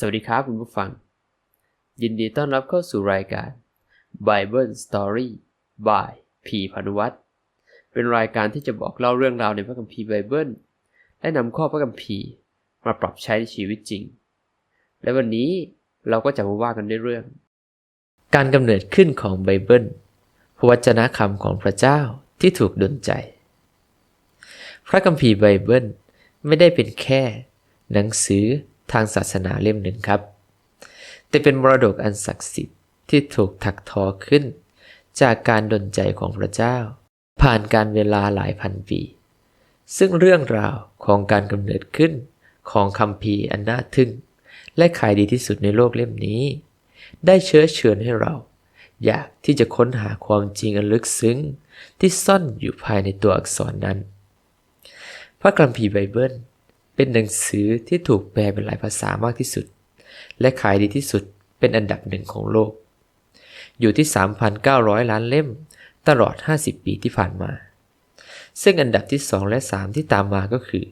สวัสดีครับคุณผู้ฟัง ยินดีต้อนรับเข้าสู่รายการ Bible Story by พีพานุวัตรเป็นรายการที่จะบอกเล่าเรื่องราวในพระคัมภีร์ไบเบิลและนำข้อพระคัมภีร์มาปรับใช้ในชีวิตจริง และวันนี้เราก็จะมาว่ากันด้วยเรื่อง การกำเนิดขึ้นของไบเบิลพระวจนะคำของพระเจ้าที่ถูกดลใจ พระคัมภีร์ไบเบิลไม่ได้เป็นแค่ หนังสือ ทางศาสนาเล่มหนึ่งครับ แต่เป็นมรดกอันศักดิ์สิทธิ์ที่ถูกถักทอขึ้น จากการดลใจของพระเจ้า ผ่านการเวลาหลายพันปี ซึ่งเรื่องราวของการกำเนิดขึ้นของคำพีอันน่าทึ่ง และขายดีที่สุดในโลกเล่มนี้ ได้เชื้อเชิญให้เรา อยากที่จะค้นหาความจริงอันลึกซึ้งที่ซ่อนอยู่ภายในตัวอักษรนั้น พระคัมภีร์ไบเบิล เป็นหนังสือที่ถูกแปลเป็นหลายภาษามากที่สุด และขายดีที่สุดเป็นอันดับหนึ่งของโลก อยู่ที่ 3,900 ล้านเล่มตลอด 50 ปีที่ผ่านมา ซึ่งอันดับที่ 2 และ 3 ที่ตามมาก็คือ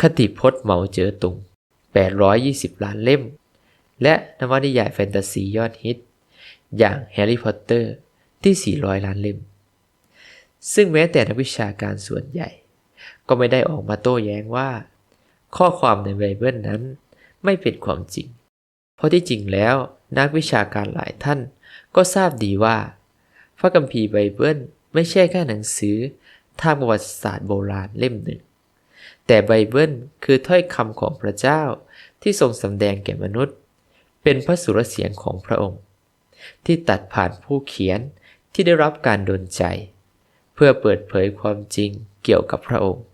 คติพจน์เหมาเจ๋อตุง 820 ล้านเล่ม และนวนิยายแฟนตาซียอดฮิต อย่างแฮร์รี่พอตเตอร์ที่ 400 ล้านเล่ม ซึ่งแม้แต่นักวิชาการส่วนใหญ่ ก็ไม่ได้ออกมาโต้แย้งว่า ข้อความในไบเบิลนั้น ไม่เป็นความจริง เพราะที่จริงแล้วนักวิชาการหลายท่าน ก็ทราบดีว่า พระคัมภีร์ไบเบิลไม่ใช่แค่หนังสือทางประวัติศาสตร์โบราณเล่มหนึ่ง แต่ไบเบิลคือถ้อยคำของพระเจ้าที่ทรงสำแดงแก่มนุษย์ เป็นพระสุรเสียงของพระองค์ ที่ตัดผ่านผู้เขียนที่ได้รับการดลใจ เพื่อเปิดเผยความจริงเกี่ยวกับพระองค์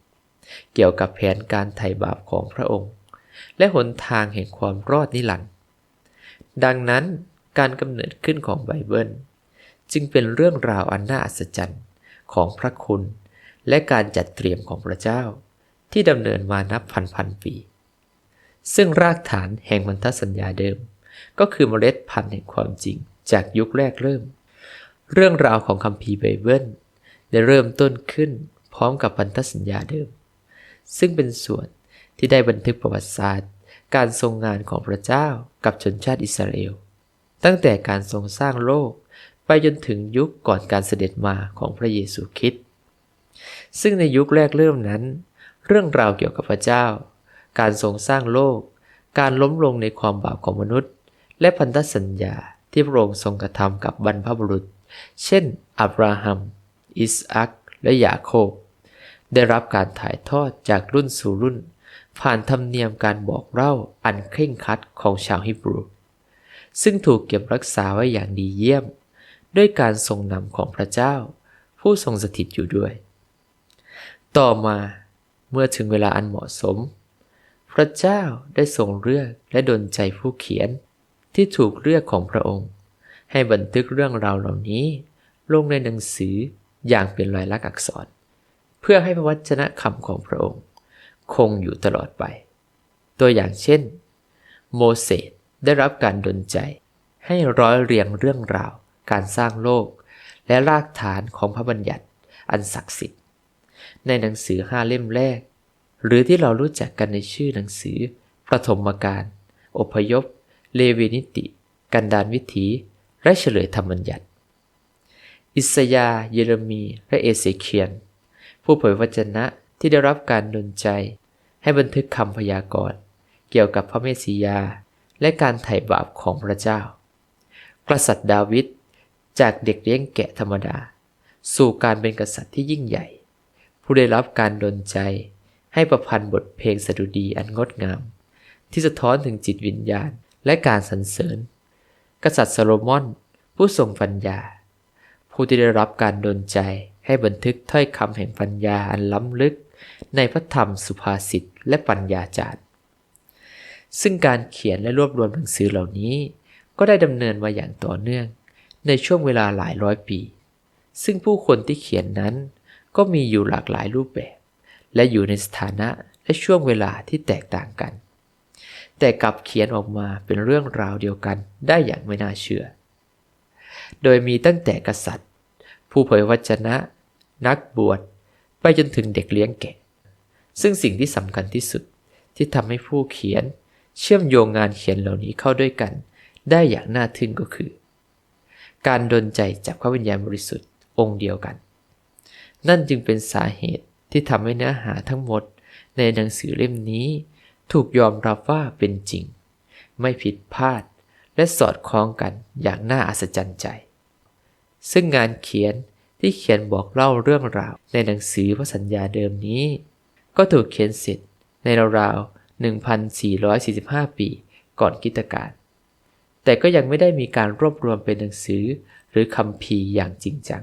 เกี่ยวกับแผนการไถ่บาปของพระองค์ และหนทางแห่งความรอดนิรันดร์ดังนั้นการกำเนิดขึ้นของไบเบิล จึงเป็นเรื่องราวอันน่าอัศจรรย์ของพระคุณ และการจัดเตรียมของพระเจ้า ที่ดำเนินมานับพันพันปี ซึ่งรากฐานแห่งมันทสัญญาเดิม ก็คือเมล็ดพันธุ์แห่งความจริงจากยุคแรกเริ่ม เรื่องราวของคัมภีร์ไบเบิลได้เริ่มต้นขึ้นพร้อมกับพันธสัญญาเดิม ซึ่งเป็นส่วนที่ได้บันทึกประวัติศาสตร์ การทรงงานของพระเจ้ากับชนชาติอิสราเอล ตั้งแต่การทรงสร้างโลกไปจนถึงยุคก่อนการเสด็จมาของพระเยซูคริสต์ซึ่งในยุคแรกเริ่มนั้น เรื่องราวเกี่ยวกับพระเจ้า การทรงสร้างโลก การล้มลงในความบาปของมนุษย์ และพันธสัญญาที่พระองค์ทรงกระทำกับบรรพบุรุษ เช่น อับราฮัม อิสอักและยาโคบ ได้รับการถ่ายทอดจากรุ่นสู่รุ่น ผ่านธรรมเนียมการบอกเล่าอันเคร่งครัดของชาวฮิบรู ซึ่งถูกเก็บรักษาไว้อย่างดีเยี่ยม ด้วยการทรงนำของพระเจ้า ผู้ทรงสถิตอยู่ด้วย ต่อมาเมื่อถึงเวลาอันเหมาะสม พระเจ้าได้ทรงเลือกและดลใจผู้เขียนที่ถูกเลือกของพระองค์ ให้บันทึกเรื่องราวเหล่านี้ ลงในหนังสืออย่างเป็นลายลักษณ์อักษร เพื่อให้พระวจนะคำของพระองค์ คงอยู่ตลอดไป ตัวอย่างเช่น โมเสสได้รับการดลใจ ให้ร้อยเรียงเรื่องราว การสร้างโลก และรากฐานของพระบัญญัติอันศักดิ์สิทธิ์ ในหนังสือห้าเล่มแรก หรือที่เรารู้จักกันในชื่อหนังสือประถมกาลอพยพ เลวีนิติ กันดานวิถี และเฉลยธรรมบัญญัติ อิสยาเยเรมี และเอเสเคียน ผู้เผยวจนะที่ได้รับการดลใจ ให้บันทึกคำพยากรณ์เกี่ยวกับพระเมสสิยา และการไถ่บาปของพระเจ้า กษัตริย์ดาวิดจากเด็กเลี้ยงแกะธรรมดา สู่การเป็นกษัตริย์ที่ยิ่งใหญ่ ผู้ได้รับการดลใจ ให้ประพันธ์บทเพลงสดุดีอันงดงาม ที่สะท้อนถึงจิตวิญญาณและการสรรเสริญ กษัตริย์โซโลมอน ผู้ทรงปัญญา ผู้ที่ได้รับการดลใจ ให้บันทึกถ้อยคำแห่งปัญญาอันล้ำลึก ในพระธรรมสุภาษิตและปัญญาจารย์ซึ่งการเขียนและรวบรวมหนังสือเหล่านี้ ก็ได้ดำเนินมาอย่างต่อเนื่อง ในช่วงเวลาหลายร้อยปี ซึ่งผู้คนที่เขียนนั้น ก็มีอยู่หลากหลายรูปแบบ และอยู่ในสถานะและช่วงเวลาที่แตกต่างกัน แต่กลับเขียนออกมาเป็นเรื่องราวเดียวกันได้อย่างไม่น่าเชื่อ โดยมีตั้งแต่กษัตริย์ ผู้เผยวจนะ นักบวชไปจนถึงเด็กเลี้ยงแกะ ซึ่งสิ่งที่สำคัญที่สุดที่ทำให้ผู้เขียน เชื่อมโยงงานเขียนเหล่านี้เข้าด้วยกัน ได้อย่างน่าทึ่งก็คือ การดลใจจากพระวิญญาณบริสุทธิ์องค์เดียวกัน นั่นจึงเป็นสาเหตุที่ทำให้เนื้อหาทั้งหมดในหนังสือเล่มนี้ ถูกยอมรับว่าเป็นจริง ไม่ผิดพลาดและสอดคล้องกันอย่างน่าอัศจรรย์ใจ ซึ่งงานเขียนที่เขียนบอกเล่าเรื่องราวในหนังสือพระสัญญาเดิมนี้ ก็ถูกเขียนเสร็จในราวๆ1,445 ปีก่อนกิตการแต่ก็ยังไม่ได้มีการรวบรวมเป็นหนังสือหรือคำพีอย่างจริงจัง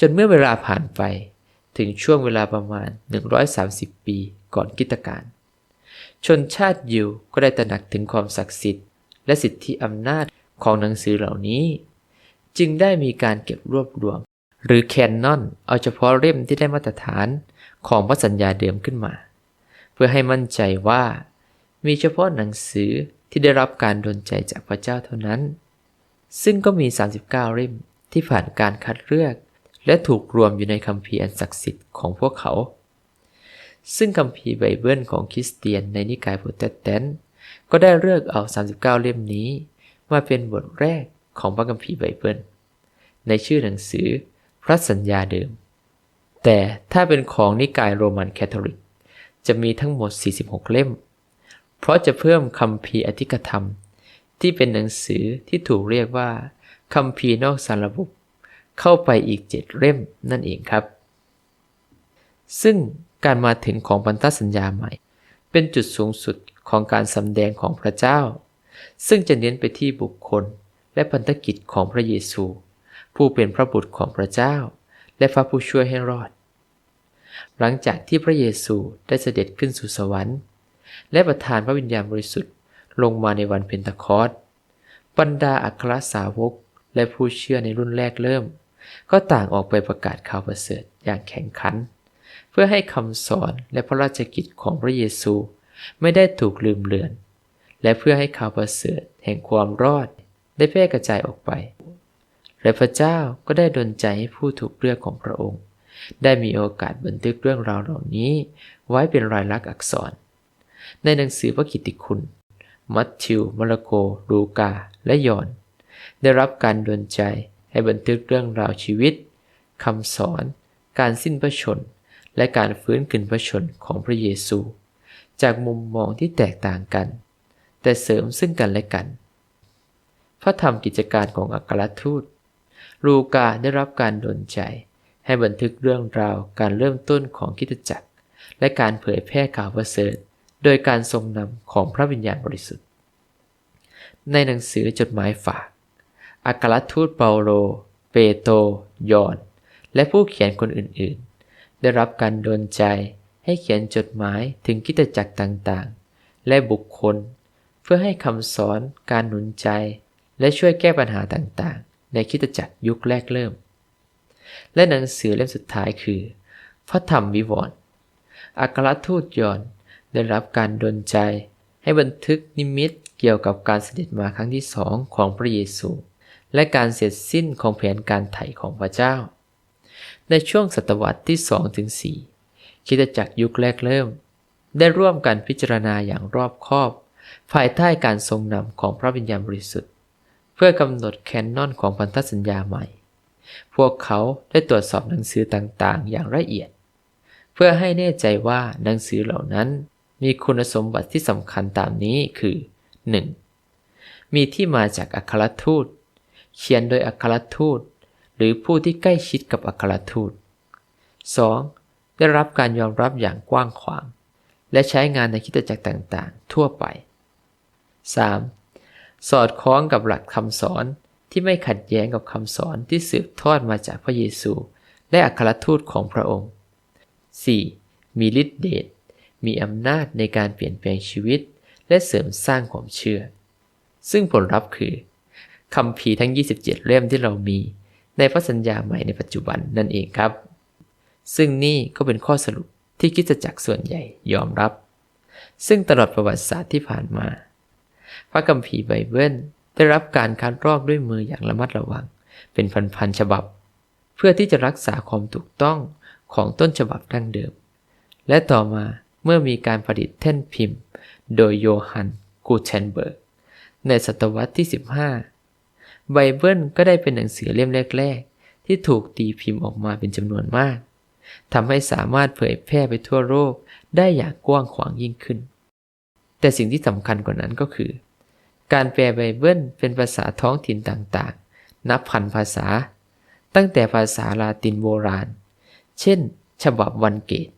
จนเมื่อเวลาผ่านไปถึงช่วงเวลาประมาณ 130 ปีก่อนกิตการชนชาติยิวก็ได้ตระหนักถึงความศักดิ์สิทธิ์ และสิทธิอำนาจของหนังสือเหล่านี้ จึงได้มีการเก็บรวบรวม หรือแคนนอนเอาเฉพาะเล่มที่ได้มาตรฐานของพระสัญญาเดิมขึ้นมา เพื่อให้มั่นใจว่า มีเฉพาะหนังสือที่ได้รับการดลใจจากพระเจ้าเท่านั้น ซึ่งก็มี 39 เล่มที่ผ่านการคัดเลือก และถูกรวมอยู่ในคัมภีร์อันศักดิ์สิทธิ์ของพวกเขา ซึ่งคัมภีร์ไบเบิลของคริสเตียนในนิกายโปรเตสแตนต์ก็ได้เลือกเอา 39 เล่มนี้ มาเป็นบทแรก ของพระคัมภีร์ไบเบิลในชื่อหนังสือพระสัญญาเดิม แต่ถ้าเป็นของนิกายโรมันแคทอลิก จะมีทั้งหมด 46 เล่ม เพราะจะเพิ่มคัมภีอธิกธรรม ที่เป็นหนังสือที่ถูกเรียกว่าคัมภีนอกสารบุเข้าไปอีก 7 เล่มนั่นเองครับ ซึ่งการมาถึงของพันธสัญญาใหม่ เป็นจุดสูงสุดของการสำแดงของพระเจ้า ซึ่งจะเน้นไปที่บุคคล และพันธกิจของพระเยซู ผู้เป็นพระบุตรของพระเจ้า และพระผู้ช่วยให้รอด หลังจากที่พระเยซูได้เสด็จขึ้นสู่สวรรค์ และประทานพระวิญญาณบริสุทธิ์ลงมาในวันเพนทคอสบรรดาอัครสาวกและผู้เชื่อในรุ่นแรกเริ่ม ก็ต่างออกไปประกาศข่าวประเสริฐอย่างแข่งขัน เพื่อให้คำสอนและพระราชกิจของพระเยซูไม่ได้ถูกลืมเลือน และเพื่อให้ข่าวประเสริฐแห่งความรอด ได้แพร่กระจายออกไป และพระเจ้าก็ได้ดลใจให้ผู้ถูกเลือกของพระองค์ ได้มีโอกาสบันทึกเรื่องราวเหล่านี้ ไว้เป็นรายลักษณ์อักษร ในหนังสือพระกิตติคุณ มัทธิว มาระโก ลูกา และยอห์นได้รับการดลใจให้บันทึกเรื่องราวชีวิตคำสอน การสิ้นพระชน และการฟื้นคืนพระชนของพระเยซู จากมุมมองที่แตกต่างกัน แต่เสริมซึ่งกันและกัน พระธรรมกิจการของอัครทูต ลูกาได้รับการดลใจ ให้บันทึกเรื่องราวการเริ่มต้นของคิตจักร และการเผยแพร่ข่าวประเสริฐ โดยการทรงนำของพระวิญญาณบริสุทธิ์ ในหนังสือจดหมายฝากอัครทูตเปาโล เปโตรยอน และผู้เขียนคนอื่นๆ ได้รับการดลใจให้เขียนจดหมายถึงกิจจักรต่างๆ และบุคคล เพื่อให้คำสอนการหนุนใจ และช่วยแก้ปัญหาต่างๆ ในคิดจักรยุคแรกเริ่ม และหนังสือเล่มสุดท้ายคือ พระธรรมวิวรณ์อัครทูตยอนได้รับการดลใจ ให้บันทึกนิมิตเกี่ยวกับการเสด็จมาครั้งที่สองของพระเยซู และการเสร็จสิ้นของแผนการไถ่ของพระเจ้า ในช่วงศตวรรษที่2ถึง4คิดจักรยุคแรกเริ่ม ได้ร่วมกันพิจารณาอย่างรอบคอบ ภายใต้การทรงนำของพระวิญญาณบริสุทธิ์ พื่อกำหนดแคนนอนของพันธสัญญาใหม่ พวกเขาได้ตรวจสอบหนังสือต่างๆ อย่างละเอียด เพื่อให้แน่ใจว่าหนังสือเหล่านั้นมีคุณสมบัติที่สำคัญตามนี้คือ 1. มีที่มาจากอัครทูต เขียนโดยอัครทูต หรือผู้ที่ใกล้ชิดกับอัครทูต 2. ได้รับการยอมรับอย่างกว้างขวาง และใช้งานในคิดจักรต่างๆ ทั่วไป 3. สอดคล้องกับหลักคำสอนที่ไม่ขัดแย้งกับคำสอนที่สืบทอดมาจากพระเยซู และอัครทูตของพระองค์ 4. มีฤทธิเดช มีอำนาจในการเปลี่ยนแปลงชีวิต และเสริมสร้างความเชื่อ ซึ่งผลลัพธ์คือคำพีทั้ง 27 เล่มที่เรามี ในพระสัญญาใหม่ในปัจจุบันนั่นเองครับ ซึ่งนี่ก็เป็นข้อสรุปที่คิดจักรส่วนใหญ่ยอมรับ ซึ่งตลอดประวัติศาสตร์ที่ผ่านมา พระคัมภีร์ไบเบิลได้รับการคัดลอกด้วยมืออย่างระมัดระวัง เป็นพันๆฉบับ เพื่อที่จะรักษาความถูกต้องของต้นฉบับดั้งเดิม และต่อมาเมื่อมีการผลิตแท่นพิมพ์ โดยโยฮันกูเทนเบิร์กในศตวรรษที่ 15 ไบเบิลก็ได้เป็นหนังสือเล่มแรก ๆ ที่ถูกตีพิมพ์ออกมาเป็นจำนวนมากทำให้สามารถเผยแพร่ไปทั่วโลกได้อย่างกว้างขวางยิ่งขึ้น แต่สิ่งที่สำคัญกว่านั้นก็คือ การแปลไบเบิลเป็นภาษาท้องถิ่นต่างๆ นับพันภาษา ตั้งแต่ภาษาลาตินโบราณ เช่น ฉบับวันเกต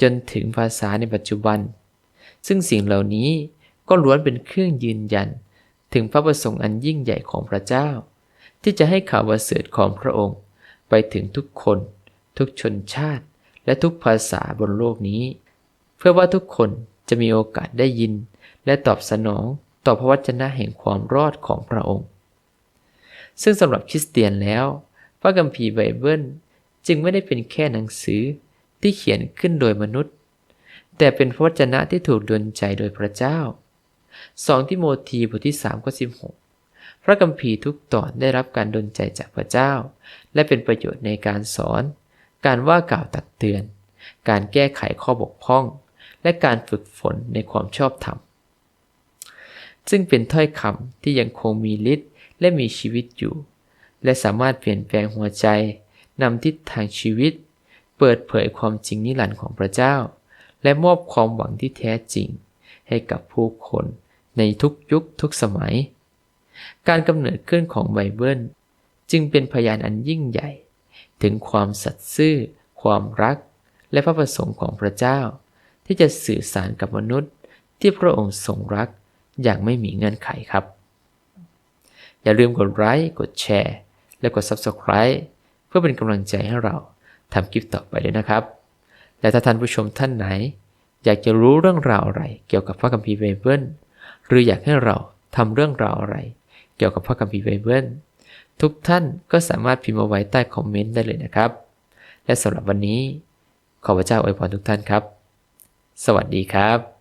จนถึงภาษาในปัจจุบัน ซึ่งสิ่งเหล่านี้ก็ล้วนเป็นเครื่องยืนยัน ถึงพระประสงค์อันยิ่งใหญ่ของพระเจ้า ที่จะให้ข่าวประเสริฐของพระองค์ ไปถึงทุกคน ทุกชนชาติ และทุกภาษาบนโลกนี้ เพื่อว่าทุกคนจะมีโอกาสได้ยิน และตอบสนอง ต่อพระวจนะแห่งความรอดของพระองค์ ซึ่งสำหรับคริสเตียนแล้ว พระคัมภีร์ไบเบิลจึงไม่ได้เป็นแค่หนังสือที่เขียนขึ้นโดยมนุษย์ แต่เป็นพระวจนะที่ถูกดลใจโดยพระเจ้า 2 ทิโมธีบทที่3ข้อ16 พระคัมภีร์ทุกตอนได้รับการดลใจจากพระเจ้า และเป็นประโยชน์ในการสอน การว่ากล่าวตักเตือน การแก้ไขข้อบกพร่อง และการฝึกฝนในความชอบธรรม ซึ่งเป็นถ้อยคำที่ยังคงมีฤทธิ์และมีชีวิตอยู่ และสามารถเปลี่ยนแปลงหัวใจนำทิศทางชีวิต เปิดเผยความจริงนิรันดร์ของพระเจ้า และมอบความหวังที่แท้จริง ให้กับผู้คนในทุกยุคทุกสมัย การกำเนิดขึ้นของไบเบิล จึงเป็นพยานอันยิ่งใหญ่ ถึงความสัตย์ซื่อ ความรัก และพระประสงค์ของพระเจ้า ที่จะสื่อสารกับมนุษย์ที่พระองค์ทรงรัก อย่างไม่มีเงื่อนไขครับ อย่าลืมกดไลค์กดแชร์ และกด Subscribe เพื่อเป็นกำลังใจให้เราทำคลิปต่อไปด้วยนะครับ และถ้าท่านผู้ชมท่านไหน อยากจะรู้เรื่องราวอะไร เกี่ยวกับพระคัมภีร์ไบเบิลหรืออยากให้เราทำเรื่องราวอะไร เกี่ยวกับพระคัมภีร์ไบเบิลทุกท่านก็สามารถพิมพ์มาไว้ใต้คอมเมนต์ได้เลยนะครับ และสำหรับวันนี้ ขอพระเจ้าอวยพรทุกท่านครับ สวัสดีครับ